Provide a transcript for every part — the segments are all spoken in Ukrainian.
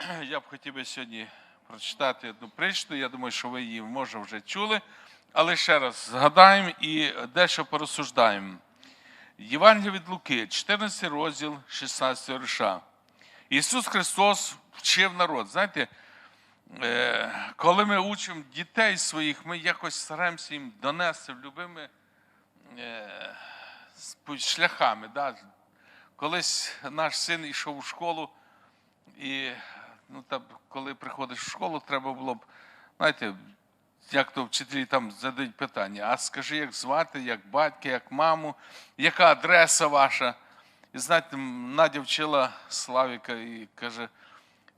Я б хотів би сьогодні прочитати одну притчу. Я думаю, що ви її може вже чули. Але ще раз згадаємо і дещо порозсуждаємо. Євангелія від Луки, 14 розділ, 16 вірша. Ісус Христос вчив народ. Знаєте, е, коли ми учимо дітей своїх, ми якось стараємося їм донести любими е, шляхами. Колись наш син йшов у школу, і ну, там, коли приходиш в школу, треба було б, знаєте, як то вчителі там задають питання, а скажи, як звати, як батька, як маму, яка адреса ваша? І знаєте, Надя вчила Славіка і каже,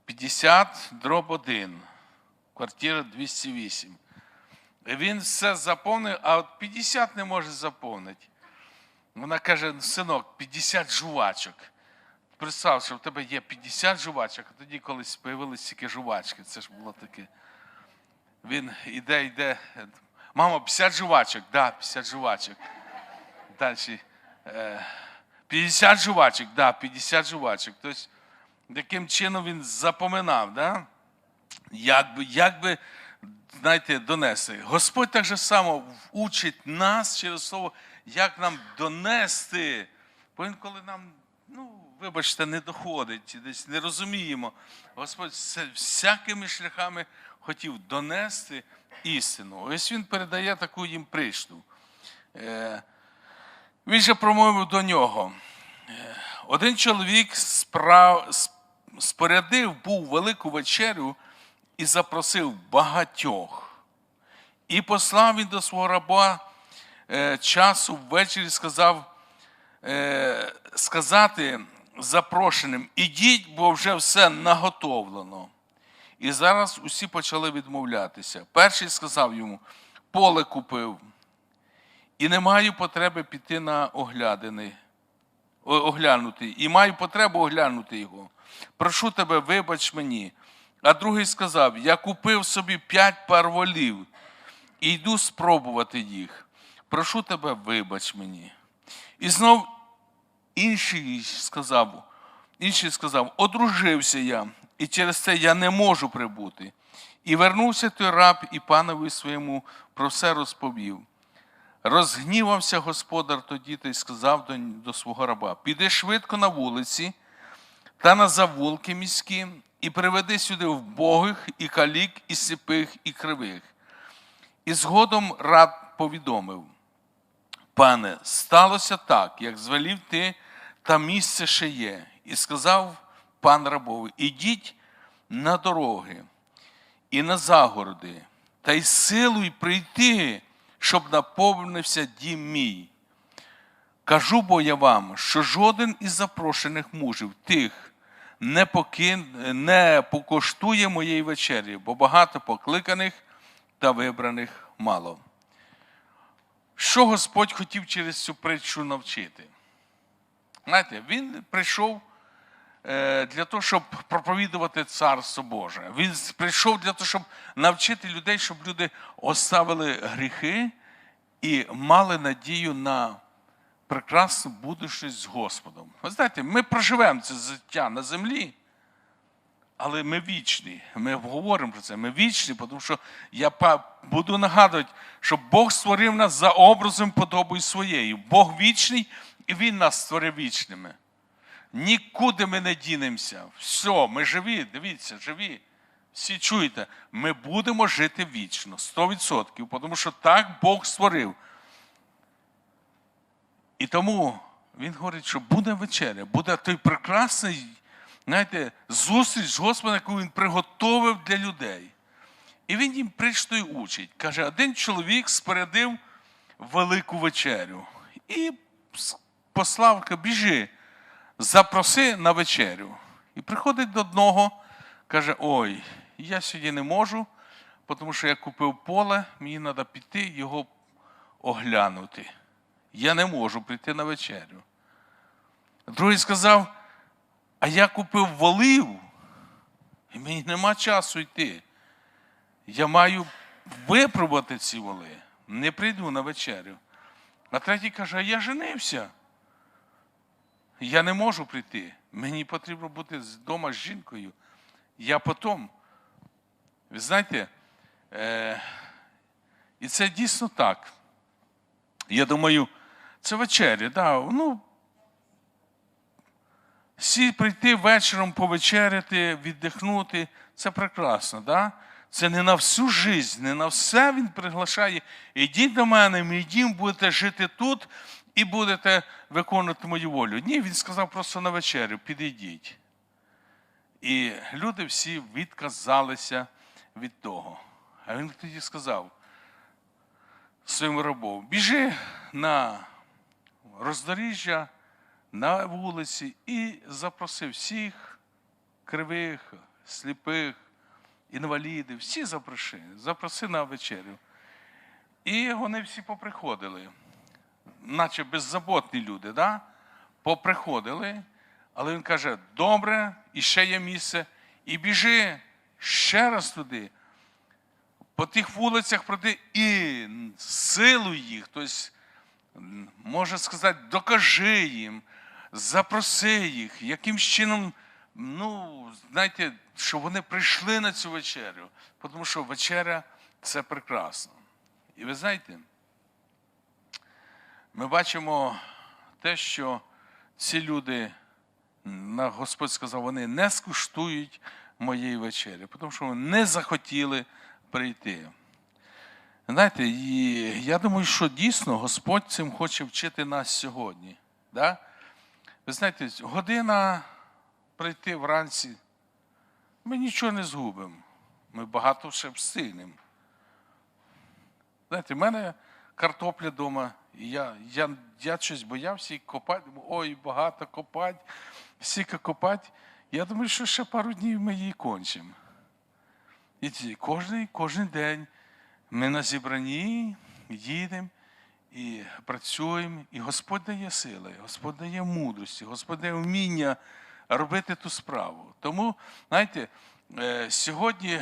50 дроб 1, квартира 208. І він все заповнив, а от 50 не може заповнити. Вона каже: синок, 50 жувачок. Представ, що в тебе є 50 жувачок, а тоді колись з'явилися тільки жувачки. Це ж було таке. Він іде, йде. Мама, 50 жувачок, да, 50 жувачок. Далі. е, 50 жувачок, да, 50 жувачок. Тобто, яким чином він запоминав, да? як би, як би знаєте, донести. Господь так же само учить нас через слово, як нам донести. Бо інколи нам, ну, вибачте, не доходить, десь не розуміємо. Господь всякими шляхами хотів донести істину. Ось він передає таку їм причту. Е, Він же промовив до нього. Е, Один чоловік справ... спорядив був велику вечерю і запросив багатьох. І послав він до свого раба е, часу ввечері сказав сказати запрошеним: ідіть, бо вже все наготовлено. І зараз усі почали відмовлятися. Перший сказав йому: поле купив, і не маю потреби піти на оглядини, оглянути, і маю потребу оглянути його. Прошу тебе, вибач мені. А другий сказав: Я купив собі п'ять пар волів і йду спробувати їх. Прошу тебе, вибач мені. І знов інший сказав, інший сказав: одружився я, і через це я не можу прибути. І вернувся той раб і панові своєму про все розповів. Розгнівався господар тоді та й сказав до, до свого раба: піди швидко на вулиці та на завулки міські, і приведи сюди вбогих, і калік, і сліпих, і кривих. І згодом раб повідомив: Пане, сталося так, як звелів ти, та місце ще є. І сказав пан рабові: ідіть на дороги і на загороди, та й силуй прийти, щоб наповнився дім мій. Кажу бо я вам, що жоден із запрошених мужів тих не, покин... не покоштує моєї вечері, бо багато покликаних та вибраних мало. Що Господь хотів через цю притчу навчити? Знаєте, він прийшов е, для того, щоб проповідувати Царство Боже. Він прийшов для того, щоб навчити людей, щоб люди оставили гріхи і мали надію на прекрасну будущість з Господом. Ви знаєте, ми проживемо це життя на землі, але ми вічні. Ми говоримо про це. Ми вічні, тому що я буду нагадувати, що Бог створив нас за образом подобою своєю. Бог вічний, і Він нас створив вічними. Нікуди ми не дінемося. Все, ми живі, дивіться, живі. Всі чуєте, ми будемо жити вічно, 100%, тому що так Бог створив. І тому він говорить, що буде вечеря, буде той прекрасний, знаєте, зустріч з Господом, яку він приготовив для людей. І він їм причтою учить. Каже, один чоловік спорядив велику вечерю і с- послав, каже, біжи, запроси на вечерю. І приходить до одного, каже: Ой, я сьогодні не можу, тому що я купив поле, мені треба піти його оглянути. Я не можу прийти на вечерю. Другий сказав: а я купив волив, і мені нема часу йти. Я маю випробувати ці воли. Не прийду на вечерю. А третій каже: а я женився. Я не можу прийти. Мені потрібно бути вдома з жінкою. я потом. Ви знаєте, е, і це дійсно так. Я думаю, це вечеря, да, ну, всі прийти вечором повечеряти, віддихнути, це прекрасно, да? Це не на всю життя, не на все він приглашає. Ідіть до мене, мій дім, будете жити тут і будете виконувати мою волю. Ні, він сказав просто на вечерю, підійдіть. І люди всі відказалися від того. А він тоді сказав своїм рабом, біжи на роздоріжжя, на вулиці і запросив всіх кривих, сліпих, інвалідів, всі запроси, запроси на вечерю. І вони всі поприходили, наче беззаботні люди, да? поприходили, але він каже: добре, і ще є місце, і біжи ще раз туди. По тих вулицях пройди і силу їх, тобто, може сказати, докажи їм, запроси їх, яким чином, ну, знаєте, щоб вони прийшли на цю вечерю, тому що вечеря це прекрасно. І ви знаєте, ми бачимо те, що ці люди, Господь сказав, вони не скуштують моєї вечері, тому що вони не захотіли прийти. Знаєте, і я думаю, що дійсно Господь цим хоче вчити нас сьогодні. Да? Ви знаєте, година прийти вранці, ми нічого не згубимо. Ми багато ще встигнемо. Знаєте, в мене картопля вдома, я, я, я щось боявся і копати. Ой, багато копати, стільки копати. Я думаю, що ще пару днів ми її кончимо. І кожен, кожен день ми на зібранні їдемо і працюємо, і Господь дає сили, Господь дає мудрості, Господь дає вміння робити ту справу. Тому, знаєте, е, сьогодні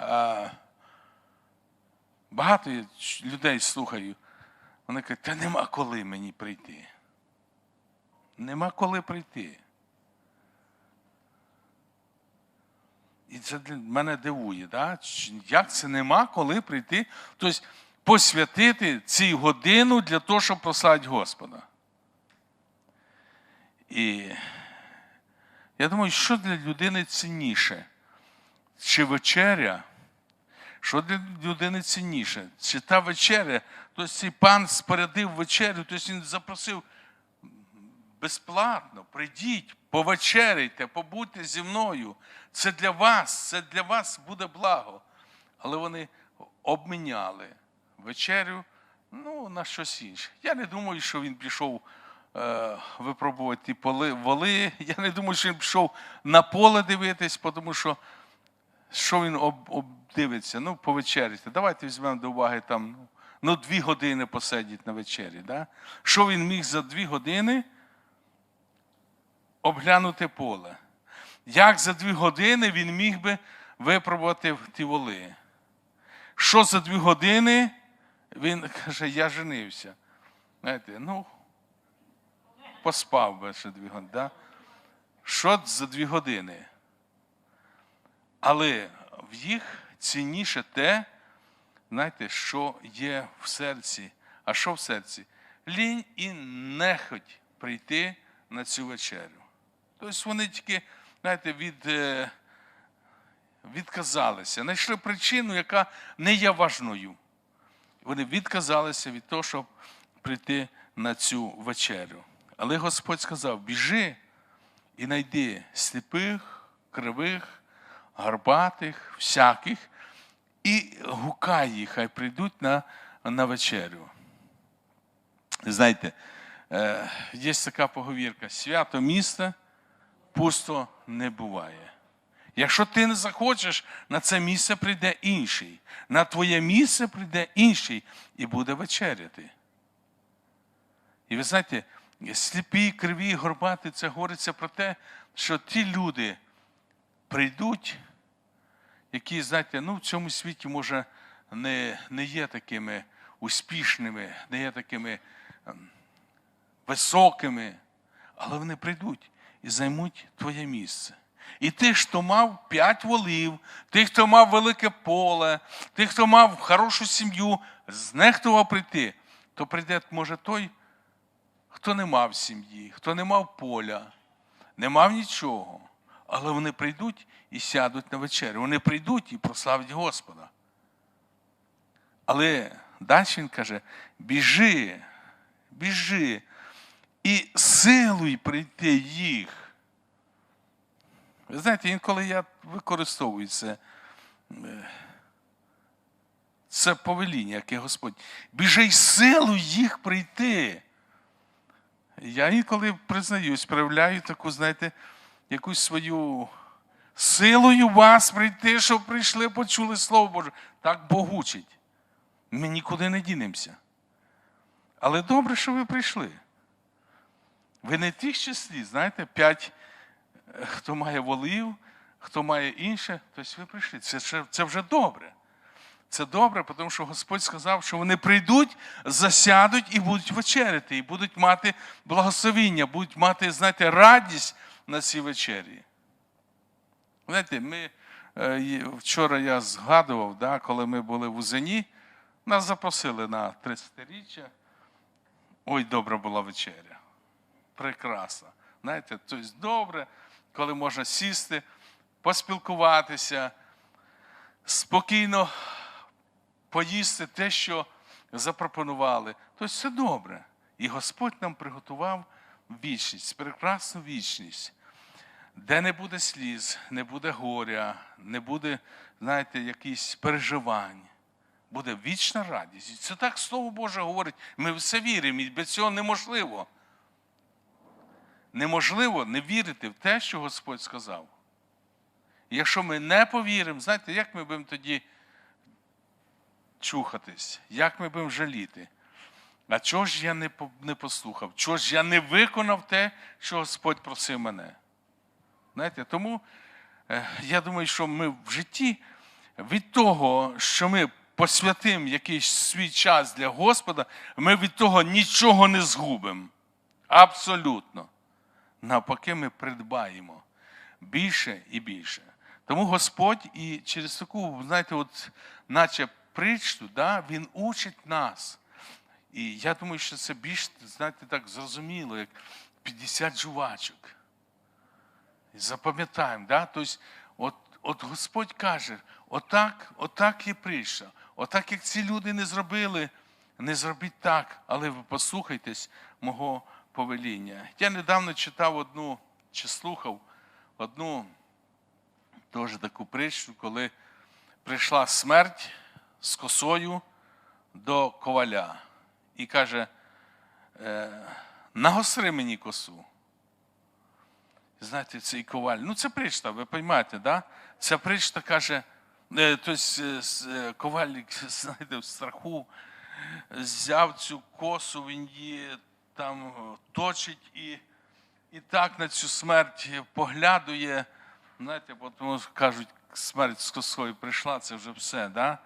е, багато людей слухаю, вони кажуть, та нема коли мені прийти. Нема коли прийти. І це мене дивує, да? Як це нема коли прийти, тобто посвятити цю годину для того, щоб прославити Господа. І я думаю, що для людини цінніше? Чи вечеря? Що для людини цінніше? Чи та вечеря? Тобто цей пан спорядив вечерю, тобто він запросив безплатно, прийдіть, повечеряйте, побудьте зі мною. Це для вас, це для вас буде благо. Але вони обміняли вечерю ну, на щось інше. Я не думаю, що він пішов е, випробувати поли, воли. Я не думаю, що він пішов на поле дивитись, тому що що він об, обдивиться? Ну, повечеряйте. Давайте візьмемо до уваги там, ну, ну, дві години посидіть на вечері. Да? Що він міг за дві години обглянути поле? Як за дві години він міг би випробувати ті воли? Що за дві години він каже, я женився. Знаєте, ну, поспав би ще дві години. Да? Що за дві години? Але в їх цінніше те, знаєте, що є в серці. А що в серці? Лінь і нехоть прийти на цю вечерю. Тобто вони тільки, знаєте, від, е, відказалися, знайшли причину, яка не є важною. Вони відказалися від того, щоб прийти на цю вечерю. Але Господь сказав: біжи і знайди сліпих, кривих, гарбатих, всяких, і гукай їх, хай прийдуть на, на вечерю. Знаєте, е, є така поговірка: свято міста пусто не буває. Якщо ти не захочеш, на це місце прийде інший. На твоє місце прийде інший і буде вечеряти. І ви знаєте, сліпі, криві, горбаті, це говориться про те, що ті люди прийдуть, які, знаєте, ну, в цьому світі, може, не, не є такими успішними, не є такими ем, високими, але вони прийдуть і займуть твоє місце. І тих, хто мав п'ять волів, тих, хто мав велике поле, тих, хто мав хорошу сім'ю, знехтував прийти, то прийде, може, той, хто не мав сім'ї, хто не мав поля, не мав нічого. Але вони прийдуть і сядуть на вечерю. Вони прийдуть і прославлять Господа. Але далі він каже: біжи, біжи і силуй прийти їх. Ви знаєте, інколи я використовую це, це повеління, яке Господь. Біжи й силуй їх прийти. Я інколи признаюсь, проявляю таку, знаєте, якусь свою силою вас прийти, щоб прийшли, почули Слово Боже. Так Бог учить. Ми нікуди не дінемося. Але добре, що ви прийшли. Ви не тих числі, знаєте, п'ять, е, хто має волів, хто має інше, тобто ви прийшли. Це, це вже добре. Це добре, тому що Господь сказав, що вони прийдуть, засядуть і будуть вечеряти, і будуть мати благословіння, будуть мати, знаєте, радість на цій вечері. Знаєте, ми, е, вчора я згадував, да, коли ми були в Узені, нас запросили на 30-річчя. Ой, добра була вечеря. Прекрасна. Знаєте, тобто добре, коли можна сісти, поспілкуватися, спокійно поїсти те, що запропонували. Тобто все добре. І Господь нам приготував вічність, прекрасну вічність, де не буде сліз, не буде горя, не буде, знаєте, якісь переживань. Буде вічна радість. Це так Слово Боже говорить. Ми все віримо, і без цього неможливо. Неможливо не вірити в те, що Господь сказав. Якщо ми не повіримо, знаєте, як ми будемо тоді чухатись, як ми будемо жаліти? А чого ж я не послухав? Чого ж я не виконав те, що Господь просив мене? Знаєте, тому е, я думаю, що ми в житті від того, що ми посвятимо якийсь свій час для Господа, ми від того нічого не згубимо. Абсолютно. Навпаки, ми придбаємо більше і більше. Тому Господь і через таку, знаєте, от, наче притчу, да, Він учить нас. І я думаю, що це більш, знаєте, так зрозуміло, як 50 жувачок. І Запам'ятаємо, да? тобто, от, от Господь каже, отак, отак є притча. Отак, як ці люди не зробили, не зробіть так, але ви послухайтесь мого повеління. Я недавно читав одну, чи слухав одну теж таку притчу, коли прийшла смерть з косою до коваля і каже: е, нагосри мені косу. Знаєте, цей коваль. Ну, це причта, ви розумієте, да? Ця причта каже, тобто е, с- е, коваль, знаєте, в страху взяв цю косу, він її там точить і, і так на цю смерть поглядує. Знаєте, тому кажуть, смерть з косою прийшла, це вже все, да?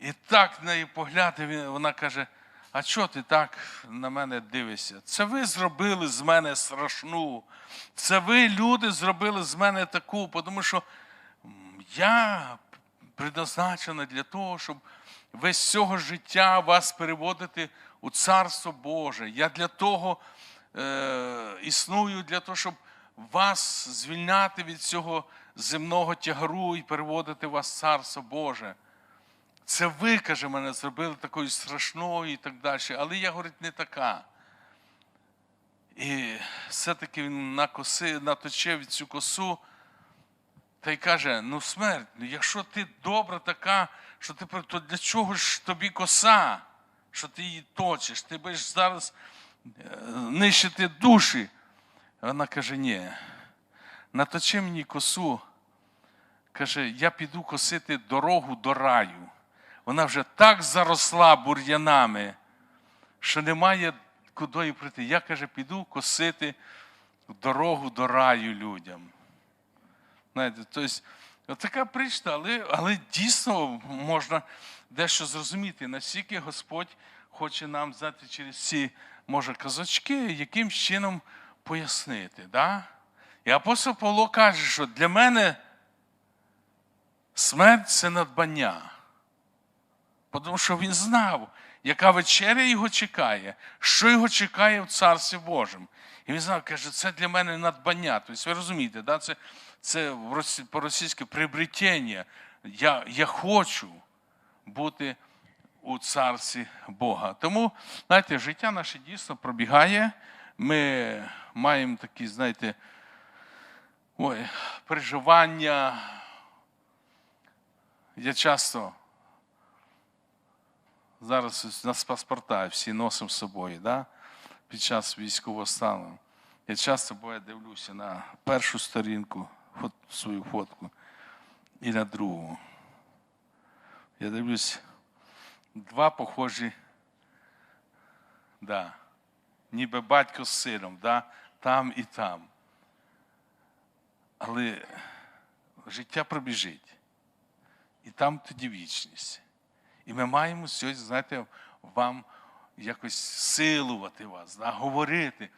І так на неї поглядає, вона каже: а чого ти так на мене дивишся? Це ви зробили з мене страшну. Це ви, люди, зробили з мене таку, тому що я предназначена для того, щоб весь цього життя вас переводити у Царство Боже. Я для того е, існую, для того, щоб вас звільняти від цього земного тягару і переводити вас в Царство Боже. Це ви, каже, мене зробили такою страшною і так далі. Але я, говорить, не така. І все-таки він накоси, наточив цю косу та й каже: ну смерть, ну якщо ти добра така, що ти то для чого ж тобі коса, що ти її точиш? Ти будеш зараз е, нищити душі. Вона каже: ні, наточи мені косу. Каже, я піду косити дорогу до раю. Вона вже так заросла бур'янами, що немає куди прийти. Я каже, піду косити дорогу до раю людям. Знаєте, тобто, така причта, але, але дійсно можна дещо зрозуміти, наскільки Господь хоче нам знати через ці, може, казочки, яким чином пояснити. Да? І апостол Павло каже, що для мене смерть це надбання. Тому що він знав, яка вечеря його чекає, що його чекає в Царстві Божому. І він знав, каже, це для мене надбання. Тобто, ви розумієте, да? це, це по-російськи приобретення. Я, я хочу бути у царстві Бога. Тому, знаєте, життя наше дійсно пробігає. Ми маємо такі, знаєте, ой, переживання. Я часто зараз у нас паспорта всі носимо з собою, да? під час військового стану. Я часто бо дивлюся на першу сторінку свою фотку і на другу. Я дивлюсь, два похожі, да, ніби батько з сином, да, там і там. Але життя пробіжить. І там тоді вічність. І ми маємо сьогодні, знаєте, вам якось силувати вас, да, говорити.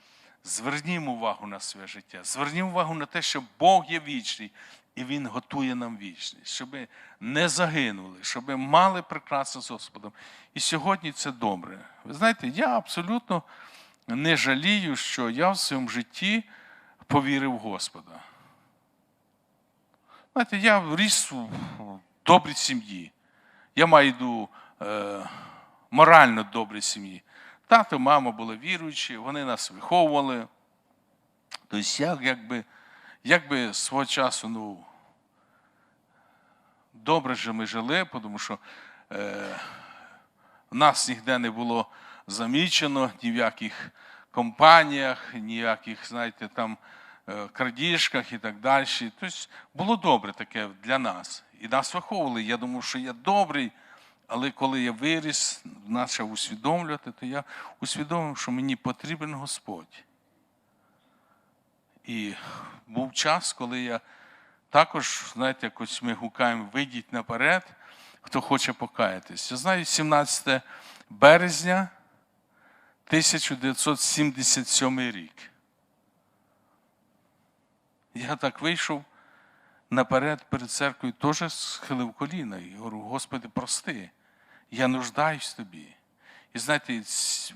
Звернімо увагу на своє життя, звернімо увагу на те, що Бог є вічний, і Він готує нам вічність, щоб ми не загинули, щоб ми мали прекрасне з Господом. І сьогодні це добре. Ви знаєте, я абсолютно не жалію, що я в своєму житті повірив в Господа. Знаєте, я ріс у добрій сім'ї. Я маю йду е, морально добрій сім'ї. Тато, мама були віруючі, вони нас виховували. Тобто, я якби, якби свого часу, ну, добре же ми жили, тому що е, нас ніде не було замічено ні в яких компаніях, ніяких, знаєте, там е, крадіжках і так далі. Тобто було добре таке для нас. І нас виховували. Я думав, що я добрий, але коли я виріс, почав усвідомлювати, то я усвідомив, що мені потрібен Господь. І був час, коли я також, знаєте, якось ми гукаємо, вийдіть наперед, хто хоче покаятись. Я знаю, 17 березня 1977 рік. Я так вийшов наперед перед церквою, теж схилив коліна і говорю, Господи, прости, я нуждаюсь тобі. І знаєте,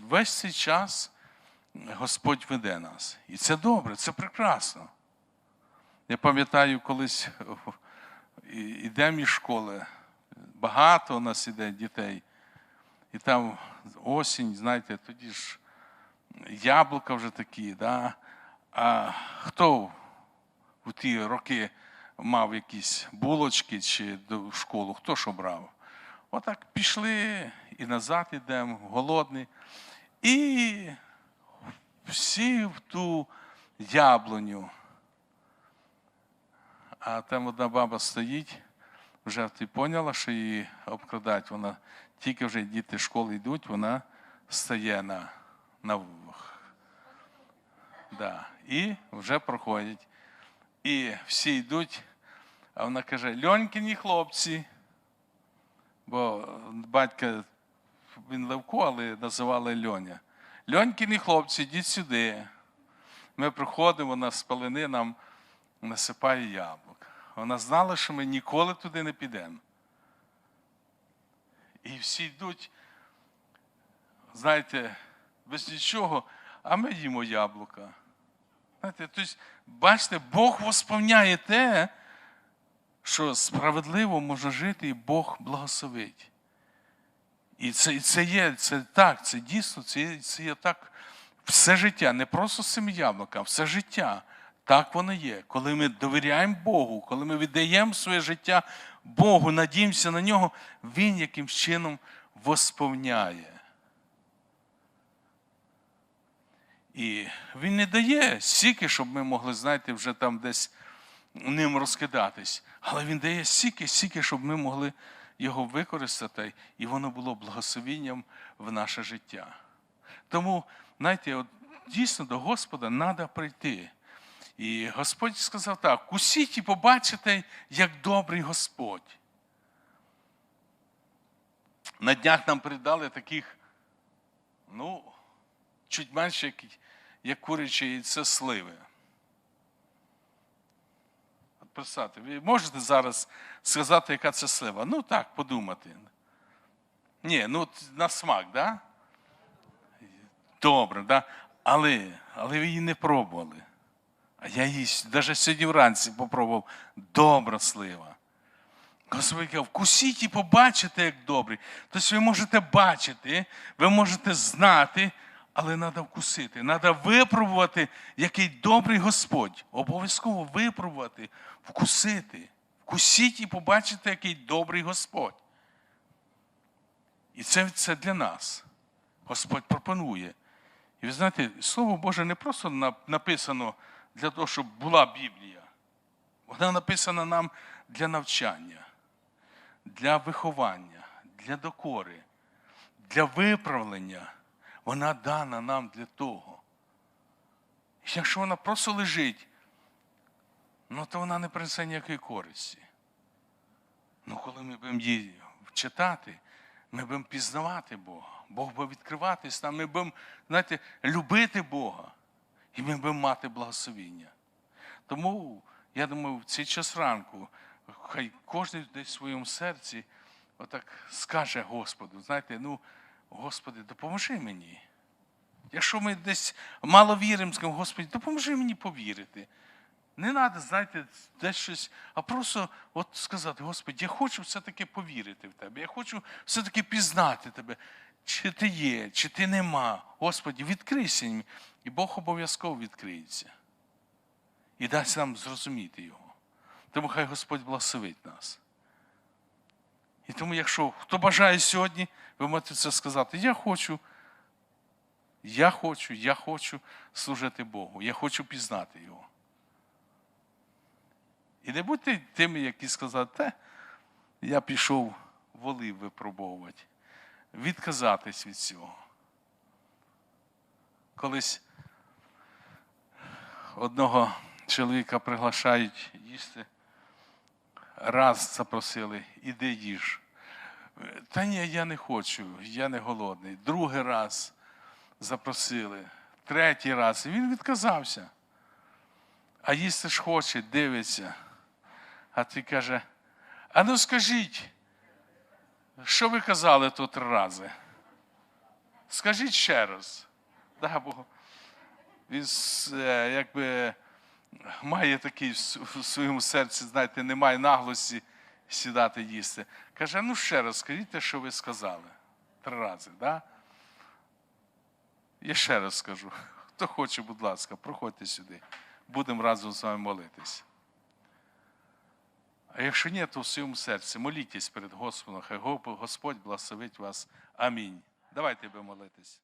весь цей час Господь веде нас. І це добре, це прекрасно. Я пам'ятаю, колись йдемо із школи, багато у нас іде дітей. І там осінь, знаєте, тоді ж яблука вже такі, да? а хто в ті роки мав якісь булочки чи в школу, хто що брав? Отак пішли і назад йдемо, голодні. І всі в ту яблуню. А там одна баба стоїть, вже ти поняла, що її обкрадають. Вона тільки вже діти з школи йдуть, вона стає на, на да, і вже проходять. І всі йдуть, а вона каже: Льонькіні хлопці. Бо батька він Левко, але називали Льоня. Льонькіні хлопці, йдіть сюди. Ми приходимо, вона з палини нам насипає яблук. Вона знала, що ми ніколи туди не підемо. І всі йдуть, знаєте, без нічого, а ми їмо яблука. Знаєте, тобто, бачите, Бог восповняє те, що справедливо можна жити, і Бог благословить. І це, і це є, це так, це дійсно, це, це є так все життя, не просто з цими все життя. Так воно є. Коли ми довіряємо Богу, коли ми віддаємо своє життя Богу, надіємося на нього, Він якимсь чином восповняє. І він не дає стільки, щоб ми могли, знаєте, вже там десь ним розкидатись. Але він дає стільки, стільки, щоб ми могли його використати, і воно було благословенням в наше життя. Тому, знаєте, от, дійсно до Господа треба прийти. І Господь сказав так: кусіть і побачите, як добрий Господь. На днях нам передали таких, ну, чуть менше, як, як куряче яйце сливи. Представте, ви можете зараз сказати, яка це слива? Ну так, подумати. Ні, ну на смак, так? Да? Добре, да? але, але ви її не пробували. А я її навіть сьогодні вранці попробував. Добра слива. Господь каже, вкусіть і побачите, як добрий. Тобто ви можете бачити, ви можете знати, але треба вкусити. Треба випробувати, який добрий Господь. Обов'язково випробувати, вкусити. Вкусіть і побачите, який добрий Господь. І це, це для нас. Господь пропонує. І ви знаєте, Слово Боже не просто написано для того, щоб була Біблія. Вона написана нам для навчання, для виховання, для докори, для виправлення. Вона дана нам для того. І Якщо вона просто лежить, ну то вона не принесе ніякої користі. Ну, коли ми будемо її читати, ми будемо пізнавати Бога. Бог буде відкриватись нам, ми будемо, знаєте, любити Бога. І ми будемо мати благословіння. Тому, я думаю, в цей час ранку, хай кожен десь в своєму серці отак скаже Господу, знаєте, ну, Господи, допоможи мені. Якщо ми десь мало віримо, скажемо, Господи, допоможи мені повірити. Не треба, знаєте, десь щось, а просто от сказати, Господи, я хочу все-таки повірити в Тебе. Я хочу все-таки пізнати Тебе. Чи ти є, чи ти нема. Господи, відкрийся мені. І Бог обов'язково відкриється. І дасть нам зрозуміти його. Тому хай Господь благословить нас. І тому, якщо хто бажає сьогодні, ви можете це сказати, я хочу. Я хочу, я хочу служити Богу, я хочу пізнати Його. І не будьте тими, які сказати, те, я пішов воли випробовувати. Відказатись від цього. Колись одного чоловіка приглашають їсти. Раз запросили, іди їж. Та ні, я не хочу, я не голодний. Другий раз запросили, третій раз. І він відказався. А їсти ж хоче, дивиться. А ти каже: а ну скажіть, що ви казали тут три рази? Скажіть ще раз. Да, бо він е, якби має такий в своєму серці, знаєте, немає наглості сідати їсти. Каже, ну ще раз скажіть що ви сказали. Три рази, да? Я ще раз скажу. Хто хоче, будь ласка, проходьте сюди. Будемо разом з вами молитись. А якщо ні, то в своєму серці молітесь перед Господом, хай Господь благословить вас. Амінь. Давайте би молитись.